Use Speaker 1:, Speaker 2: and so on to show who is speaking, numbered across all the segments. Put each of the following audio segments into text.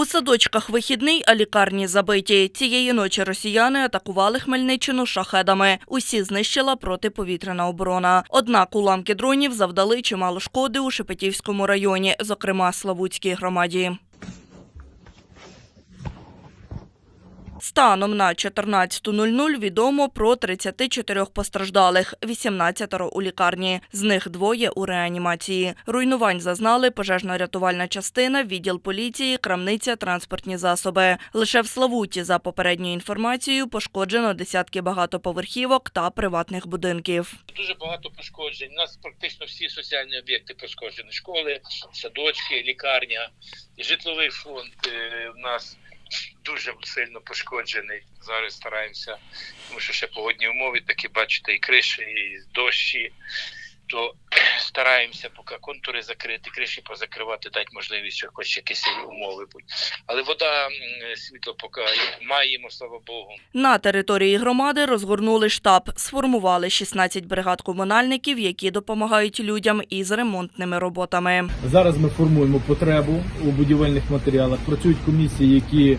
Speaker 1: У садочках вихідний, а лікарні забиті. Цієї ночі росіяни атакували Хмельниччину шахедами. Усі знищила протиповітряна оборона. Однак уламки дронів завдали чимало шкоди у Шепетівському районі, зокрема Славутській громаді. Станом на 14.00 відомо про 34 постраждалих, 18 у лікарні. З них двоє у реанімації. Руйнувань зазнали пожежно-рятувальна частина, відділ поліції, крамниця, транспортні засоби. Лише в Славуті, за попередньою інформацією, пошкоджено десятки багатоповерхівок та приватних будинків.
Speaker 2: Дуже багато пошкоджень. У нас практично всі соціальні об'єкти пошкоджені: школи, садочки, лікарня, житловий фонд е, в нас дуже сильно пошкоджений. Зараз стараємося, тому що ще погодні умови такі, бачите, і криші, і дощі. То стараємося поки контури закрити, криші позакривати, дати можливість, що хоч якісь умови будуть. Але вода, світло поки маємо, слава Богу.
Speaker 1: На території громади розгорнули штаб, сформували 16 бригад комунальників, які допомагають людям із ремонтними роботами.
Speaker 3: Зараз ми формуємо потребу у будівельних матеріалах. Працюють комісії, які е,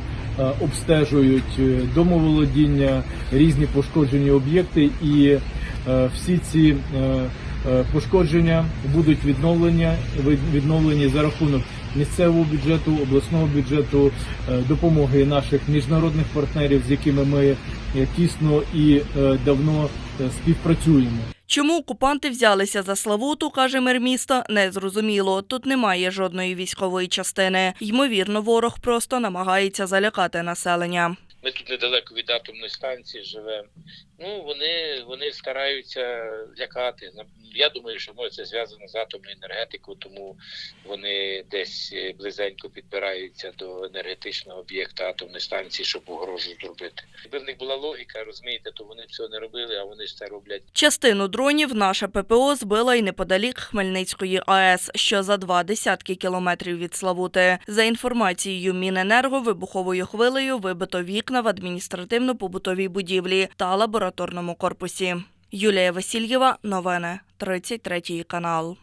Speaker 3: обстежують е, домоволодіння, різні пошкоджені об'єкти, і е, всі ці пошкодження будуть відновлені, від- відновлені за рахунок місцевого бюджету, обласного бюджету, е, допомоги наших міжнародних партнерів, з якими ми е, тісно і е, давно е, співпрацюємо.
Speaker 1: Чому окупанти взялися за Славуту, каже мер міста, не зрозуміло. Тут немає жодної військової частини. Ймовірно, ворог просто намагається залякати населення.
Speaker 2: Ми тут недалеко від атомної станції живемо. Ну вони, вони стараються лякати. Я думаю, що може це зв'язано з атомною енергетикою, тому вони десь е, близенько підбираються до енергетичного об'єкта атомної станції, щоб угрозу зробити. Якби в них була логіка, розумієте, то вони цього не робили, а вони ж це роблять.
Speaker 1: Частину дронів наша ППО збила й неподалік Хмельницької АЕС, що за два десятки кілометрів від Славути. За інформацією Міненерго, вибуховою хвилею вибито вікна в адміністративно-побутовій будівлі та лабораторному корпусі. Юлія Васильєва, новини, 33 канал.